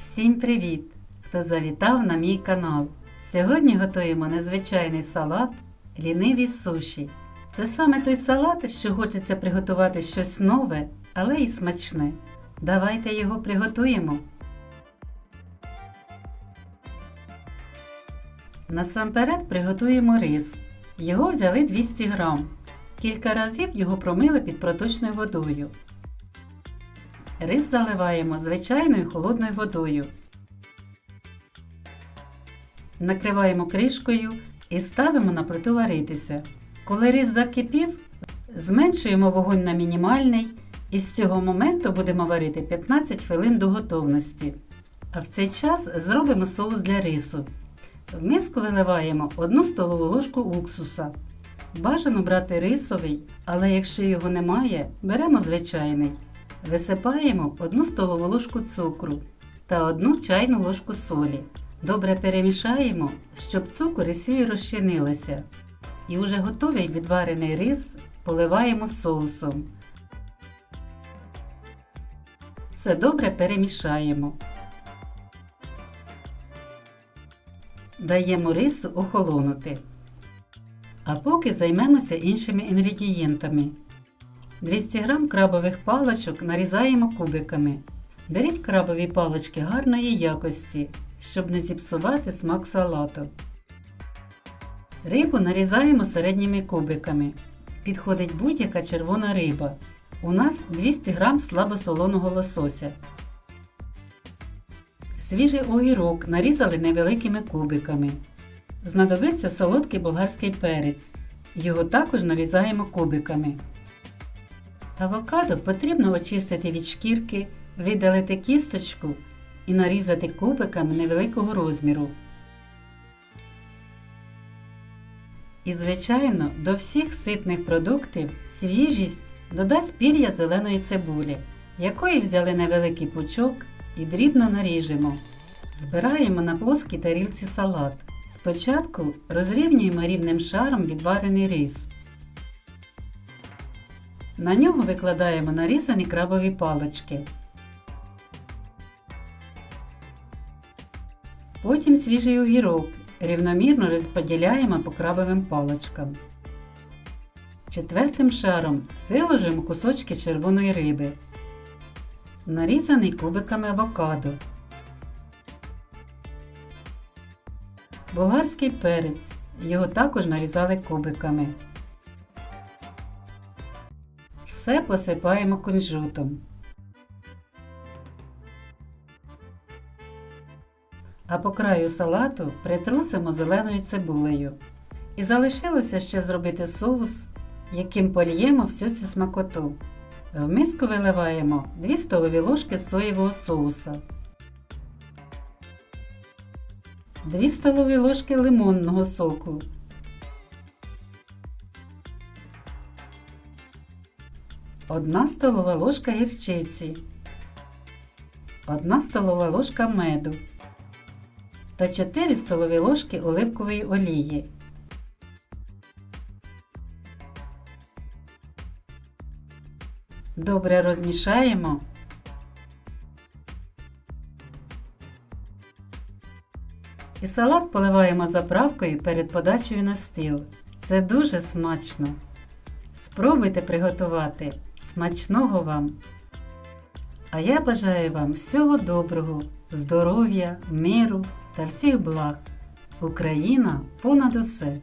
Всім привіт! Хто завітав на мій канал. Сьогодні готуємо незвичайний салат ліниві суші. Це саме той салат, що хочеться приготувати щось нове, але і смачне. Давайте його приготуємо. Насамперед приготуємо рис. Його взяли 200 грам. Кілька разів його промили під проточною водою. Рис заливаємо звичайною холодною водою. Накриваємо кришкою і ставимо на плиту варитися. Коли рис закипів, зменшуємо вогонь на мінімальний і з цього моменту будемо варити 15 хвилин до готовності. А в цей час зробимо соус для рису. В миску виливаємо 1 столову ложку уксуса. Бажано брати рисовий, але якщо його немає, беремо звичайний. Висипаємо 1 столову ложку цукру та 1 чайну ложку солі. Добре перемішаємо, щоб цукор і сіль розчинилися. І уже готовий відварений рис поливаємо соусом. Все добре перемішаємо. Даємо рису охолонути. А поки займемося іншими інгредієнтами. 200 г крабових паличок нарізаємо кубиками. Беріть крабові палички гарної якості, щоб не зіпсувати смак салату. Рибу нарізаємо середніми кубиками. Підходить будь-яка червона риба. У нас 200 г слабосолоного лосося. Свіжий огірок нарізали невеликими кубиками. Знадобиться солодкий болгарський перець. Його також нарізаємо кубиками. Авокадо потрібно очистити від шкірки, видалити кісточку і нарізати кубиками невеликого розміру. І, звичайно, до всіх ситних продуктів свіжість додасть пір'я зеленої цибулі, якої взяли невеликий пучок і дрібно наріжемо. Збираємо на плоскій тарілці салат. Спочатку розрівнюємо рівним шаром відварений рис. На нього викладаємо нарізані крабові палички. Потім свіжий огірок рівномірно розподіляємо по крабовим паличкам. Четвертим шаром виложимо кусочки червоної риби, нарізаний кубиками авокадо, болгарський перець. Його також нарізали кубиками. Все посипаємо кунжутом. А по краю салату притрусимо зеленою цибулею. І залишилося ще зробити соус, яким польємо всю цю смакоту. В миску виливаємо 2 столові ложки соєвого соуса, 2 столові ложки лимонного соку, Одна столова ложка гірчиці, 1 столова ложка меду та 4 столові ложки оливкової олії. Добре розмішаємо. І салат поливаємо заправкою перед подачею на стіл. Це дуже смачно. Спробуйте приготувати. Смачного вам! А я бажаю вам всього доброго, здоров'я, миру та всіх благ. Україна понад усе!